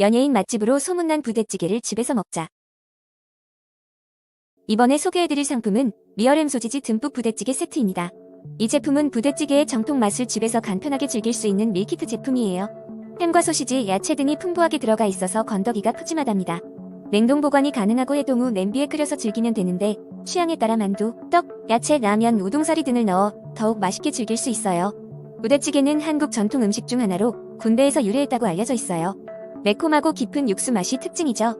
연예인 맛집으로 소문난 부대찌개를 집에서 먹자. 이번에 소개해드릴 상품은 리얼햄 소시지 듬뿍 부대찌개 세트입니다. 이 제품은 부대찌개의 정통 맛을 집에서 간편하게 즐길 수 있는 밀키트 제품이에요. 햄과 소시지, 야채 등이 풍부하게 들어가 있어서 건더기가 푸짐하답니다. 냉동 보관이 가능하고 해동 후 냄비에 끓여서 즐기면 되는데 취향에 따라 만두, 떡, 야채, 라면, 우동사리 등을 넣어 더욱 맛있게 즐길 수 있어요. 부대찌개는 한국 전통 음식 중 하나로 군대에서 유래했다고 알려져 있어요. 매콤하고 깊은 육수 맛이 특징이죠.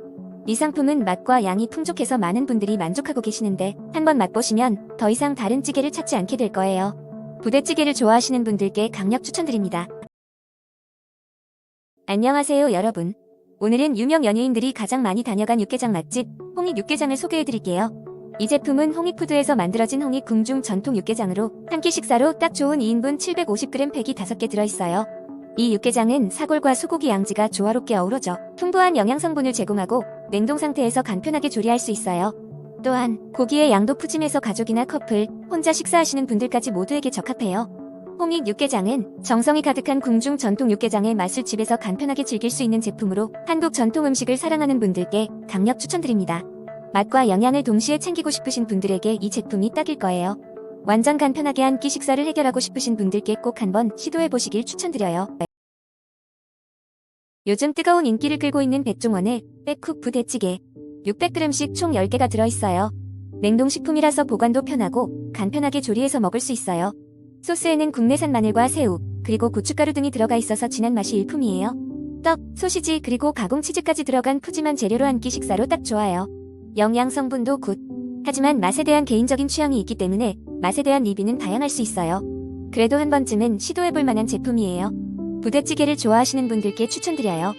이 상품은 맛과 양이 풍족해서 많은 분들이 만족하고 계시는데 한번 맛보시면 더 이상 다른 찌개를 찾지 않게 될 거예요. 부대찌개를 좋아하시는 분들께 강력 추천드립니다. 안녕하세요 여러분. 오늘은 유명 연예인들이 가장 많이 다녀간 육개장 맛집 홍익 육개장을 소개해드릴게요. 이 제품은 홍익푸드에서 만들어진 홍익 궁중 전통 육개장으로 한 끼 식사로 딱 좋은 2인분 750g 팩이 5개 들어있어요. 이 육개장은 사골과 소고기 양지가 조화롭게 어우러져 풍부한 영양 성분을 제공하고 냉동 상태에서 간편하게 조리할 수 있어요. 또한 고기의 양도 푸짐해서 가족이나 커플, 혼자 식사하시는 분들까지 모두에게 적합해요. 홍익 육개장은 정성이 가득한 궁중 전통 육개장의 맛을 집에서 간편하게 즐길 수 있는 제품으로 한국 전통 음식을 사랑하는 분들께 강력 추천드립니다. 맛과 영양을 동시에 챙기고 싶으신 분들에게 이 제품이 딱일 거예요. 완전 간편하게 한 끼 식사를 해결하고 싶으신 분들께 꼭 한번 시도해 보시길 추천드려요. 요즘 뜨거운 인기를 끌고 있는 백종원의 백쿡 부대찌개 600g씩 총 10개가 들어있어요. 냉동식품이라서 보관도 편하고 간편하게 조리해서 먹을 수 있어요. 소스에는 국내산 마늘과 새우, 그리고 고춧가루 등이 들어가 있어서 진한 맛이 일품이에요. 떡, 소시지, 그리고 가공 치즈까지 들어간 푸짐한 재료로 한 끼 식사로 딱 좋아요. 영양 성분도 굿. 하지만 맛에 대한 개인적인 취향이 있기 때문에 맛에 대한 리뷰는 다양할 수 있어요. 그래도 한 번쯤은 시도해볼 만한 제품이에요. 부대찌개를 좋아하시는 분들께 추천드려요.